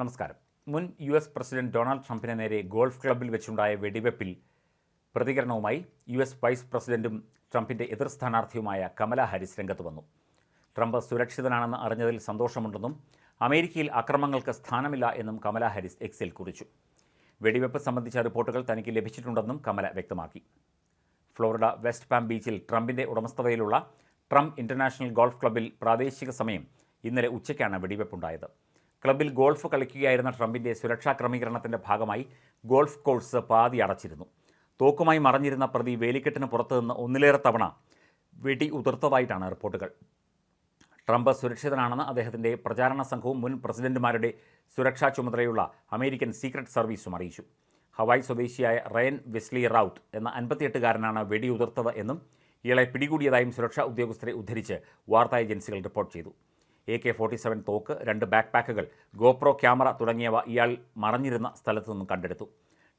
നമസ്കാരം. മുൻ U S president Donald ട്രംപിനെ നേരെ ഗോൾഫ് ക്ലബ്ബിൽ വെച്ചുണ്ടായ വെടിവെപ്പിൽ പ്രതികരണവുമായി യു എസ് വൈസ് പ്രസിഡന്റും ട്രംപിന്റെ എതിർ സ്ഥാനാർത്ഥിയുമായ കമല ഹാരിസ് രംഗത്ത് വന്നു. ട്രംപ് സുരക്ഷിതനാണെന്ന് അറിഞ്ഞതിൽ സന്തോഷമുണ്ടെന്നും അമേരിക്കയിൽ അക്രമങ്ങൾക്ക് സ്ഥാനമില്ല എന്നും കമല ഹാരിസ് എക്സിൽ കുറിച്ചു. വെടിവെപ്പ് സംബന്ധിച്ച റിപ്പോർട്ടുകൾ തനിക്ക് ലഭിച്ചിട്ടുണ്ടെന്നും കമല വ്യക്തമാക്കി. ഫ്ലോറിഡ വെസ്റ്റ് പാം ബീച്ചിൽ ട്രംപിന്റെ ഉടമസ്ഥതയിലുള്ള ട്രംപ് ഇന്റർനാഷണൽ ഗോൾഫ് ക്ലബ്ബിൽ പ്രാദേശിക സമയം ഇന്നലെ ഉച്ചയ്ക്കാണ് വെടിവെപ്പുണ്ടായത്. ക്ലബ്ബിൽ ഗോൾഫ് കളിക്കുകയായിരുന്ന ട്രംപിന്റെ സുരക്ഷാ ക്രമീകരണത്തിന്റെ ഭാഗമായി ഗോൾഫ് കോഴ്സ് പാതി അടച്ചിരുന്നു. തോക്കുമായി മറഞ്ഞിരുന്ന പ്രതി വേലിക്കെട്ടിന് പുറത്തുനിന്ന് ഒന്നിലേറെ തവണ വെടി ഉതിർത്തതായിട്ടാണ് റിപ്പോർട്ടുകൾ. ട്രംപ് സുരക്ഷിതനാണെന്ന് അദ്ദേഹത്തിന്റെ പ്രചാരണ സംഘവും മുൻ പ്രസിഡന്റുമാരുടെ സുരക്ഷാ ചുമതലയുള്ള അമേരിക്കൻ സീക്രട്ട് സർവീസും അറിയിച്ചു. ഹവായ് സ്വദേശിയായ റയൻ വെസ്ലി റൌട്ട് എന്ന അൻപത്തിയെട്ടുകാരനാണ് വെടിയുതിർത്തത് എന്നും ഇയാളെ പിടികൂടിയതായും സുരക്ഷാ ഉദ്യോഗസ്ഥരെ ഉദ്ധരിച്ച് വാർത്താ ഏജൻസികൾ റിപ്പോർട്ട് ചെയ്തു. എ കെ ഫോർട്ടി സെവൻ തോക്ക് രണ്ട് ബാക്ക് പാക്കുകൾ ഗോപ്രോ ക്യാമറ തുടങ്ങിയവ ഇയാൾ മറഞ്ഞിരുന്ന സ്ഥലത്തു നിന്നും കണ്ടെടുത്തു.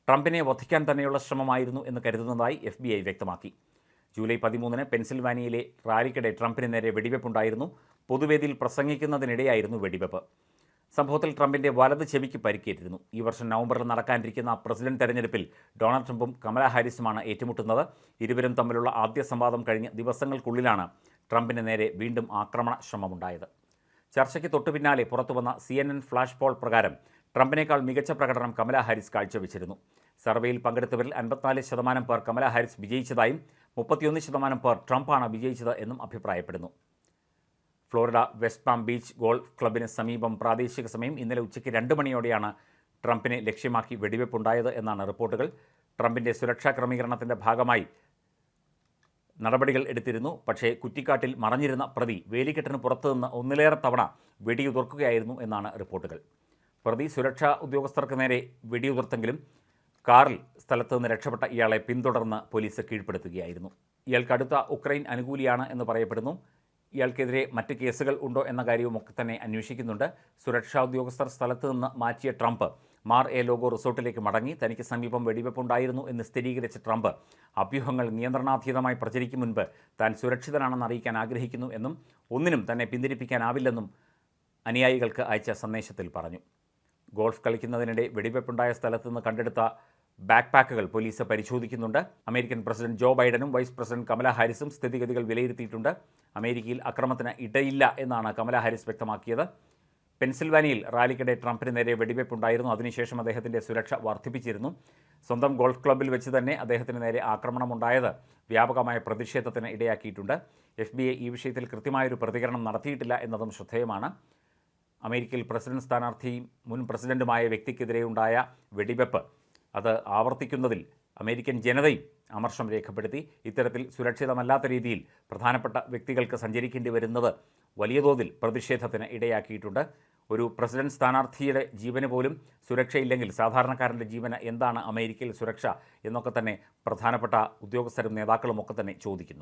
ട്രംപിനെ വധിക്കാൻ തന്നെയുള്ള ശ്രമമായിരുന്നു എന്ന് കരുതുന്നതായി എഫ് ബി ഐ വ്യക്തമാക്കി. ജൂലൈ പതിമൂന്നിന് പെൻസിൽവാനിയയിലെ റാലിക്കിടെ ട്രംപിന് നേരെ വെടിവെപ്പുണ്ടായിരുന്നു. പൊതുവേദിയിൽ പ്രസംഗിക്കുന്നതിനിടെയായിരുന്നു വെടിവെപ്പ്. സംഭവത്തിൽ ട്രംപിന്റെ വലത് ചെവിക്ക് പരിക്കേറ്റിരുന്നു. ഈ വർഷം നവംബറിൽ നടക്കാനിരിക്കുന്ന പ്രസിഡന്റ് തെരഞ്ഞെടുപ്പിൽ ഡൊണാൾഡ് ട്രംപും കമല ഹാരിസുമാണ് ഏറ്റുമുട്ടുന്നത്. ഇരുവരും തമ്മിലുള്ള ആദ്യ സംവാദം കഴിഞ്ഞ ദിവസങ്ങൾക്കുള്ളിലാണ് ട്രംപിന് നേരെ വീണ്ടും ആക്രമണ ശ്രമമുണ്ടായത്. ചർച്ചയ്ക്ക് തൊട്ടുപിന്നാലെ പുറത്തുവന്ന C N N flash poll പ്രകാരം ട്രംപിനേക്കാൾ മികച്ച പ്രകടനം കമല ഹാരിസ് കാഴ്ചവെച്ചിരുന്നു. സർവേയിൽ പങ്കെടുത്തവരിൽ അൻപത്തിനാല് ശതമാനം പേർ കമല ഹാരിസ് വിജയിച്ചതായും മുപ്പത്തിയൊന്ന് ശതമാനം പേർ ട്രംപാണ് വിജയിച്ചത് എന്നും അഭിപ്രായപ്പെടുന്നു. Florida West Palm Beach golf ക്ലബിന് സമീപം പ്രാദേശിക സമയം ഇന്നലെ ഉച്ചയ്ക്ക് രണ്ട് മണിയോടെയാണ് ട്രംപിനെ ലക്ഷ്യമാക്കി വെടിവെപ്പുണ്ടായത് എന്നാണ് റിപ്പോർട്ടുകൾ. ട്രംപിന്റെ സുരക്ഷാ ക്രമീകരണത്തിന്റെ ഭാഗമായി നടപടികൾ എടുത്തിരുന്നു. പക്ഷേ കുറ്റിക്കാട്ടിൽ മറഞ്ഞിരുന്ന പ്രതി വേലിക്കെട്ടിന് പുറത്തുനിന്ന് ഒന്നിലേറെ തവണ വെടിയുതിർക്കുകയായിരുന്നു എന്നാണ് റിപ്പോർട്ടുകൾ. പ്രതി സുരക്ഷാ ഉദ്യോഗസ്ഥർക്ക് നേരെ വെടിയുതിർത്തെങ്കിലും കാറിൽ സ്ഥലത്ത് നിന്ന് രക്ഷപ്പെട്ട ഇയാളെ പിന്തുടർന്ന് പോലീസ് കീഴ്പ്പെടുത്തുകയായിരുന്നു. ഇയാൾ കടുത്ത ഉക്രൈൻ അനുകൂലിയാണ് എന്ന് പറയപ്പെടുന്നു. ഇയാൾക്കെതിരെ മറ്റ് കേസുകൾ ഉണ്ടോ എന്ന കാര്യവും ഒക്കെ തന്നെ അന്വേഷിക്കുന്നുണ്ട്. സുരക്ഷാ ഉദ്യോഗസ്ഥർ സ്ഥലത്ത് നിന്ന് മാറ്റിയ ട്രംപ് മാർ എ ലോഗോ റിസോർട്ടിലേക്ക് മടങ്ങി. തനിക്ക് സമീപം വെടിവെപ്പുണ്ടായിരുന്നു എന്ന് സ്ഥിരീകരിച്ച ട്രംപ് അഭ്യൂഹങ്ങൾ നിയന്ത്രണാതീതമായി പ്രചരിക്കും മുൻപ് താൻ സുരക്ഷിതനാണെന്ന് അറിയിക്കാൻ ആഗ്രഹിക്കുന്നു എന്നും ഒന്നിനും തന്നെ പിന്തിരിപ്പിക്കാനാവില്ലെന്നും അനുയായികൾക്ക് അയച്ച സന്ദേശത്തിൽ പറഞ്ഞു. ഗോൾഫ് കളിക്കുന്നതിനിടെ വെടിവെപ്പുണ്ടായ സ്ഥലത്ത് നിന്ന് കണ്ടെടുത്ത ബാക്ക് പാക്കുകൾ പോലീസ് പരിശോധിക്കുന്നുണ്ട്. അമേരിക്കൻ പ്രസിഡന്റ് ജോ ബൈഡനും വൈസ് പ്രസിഡന്റ് കമല ഹാരിസും സ്ഥിതിഗതികൾ വിലയിരുത്തിയിട്ടുണ്ട്. അമേരിക്കയിൽ അക്രമത്തിന് ഇടയില്ല എന്നാണ് കമല ഹാരിസ് വ്യക്തമാക്കിയത്. പെൻസിൽവാനിയയിൽ റാലിക്കിടെ ട്രംപിന് നേരെ വെടിവയ്പ്പുണ്ടായിരുന്നു അതിനുശേഷം അദ്ദേഹത്തിന്റെ സുരക്ഷ വർദ്ധിപ്പിച്ചിരുന്നു. സ്വന്തം ഗോൾഫ് ക്ലബ്ബിൽ വെച്ച് തന്നെ അദ്ദേഹത്തിന് നേരെ ആക്രമണമുണ്ടായത് വ്യാപകമായ പ്രതിഷേധത്തിന് ഇടയാക്കിയിട്ടുണ്ട്. എഫ് ബി ഈ വിഷയത്തിൽ കൃത്യമായൊരു പ്രതികരണം നടത്തിയിട്ടില്ല എന്നതും ശ്രദ്ധേയമാണ്. അമേരിക്കയിൽ പ്രസിഡന്റ് സ്ഥാനാർത്ഥിയും മുൻ പ്രസിഡന്റുമായ വ്യക്തിക്കെതിരെയുണ്ടായ വെടിവെപ്പ് അത് ആവർത്തിക്കുന്നതിൽ അമേരിക്കൻ ജനതയും അമർഷം രേഖപ്പെടുത്തി. ഇത്തരത്തിൽ സുരക്ഷിതമല്ലാത്ത രീതിയിൽ പ്രധാനപ്പെട്ട വ്യക്തികൾക്ക് സഞ്ചരിക്കേണ്ടി വരുന്നത് വലിയ തോതിൽ പ്രതിഷേധത്തിന് ഇടയാക്കിയിട്ടുണ്ട്. ഒരു പ്രസിഡന്റ് സ്ഥാനാർത്ഥിയുടെ ജീവന് പോലും സുരക്ഷയില്ലെങ്കിൽ സാധാരണക്കാരന്റെ ജീവന് എന്താണ് അമേരിക്കയിൽ സുരക്ഷ എന്നൊക്കെ തന്നെ പ്രധാനപ്പെട്ട ഉദ്യോഗസ്ഥരും നേതാക്കളും ഒക്കെ തന്നെ ചോദിക്കുന്നു.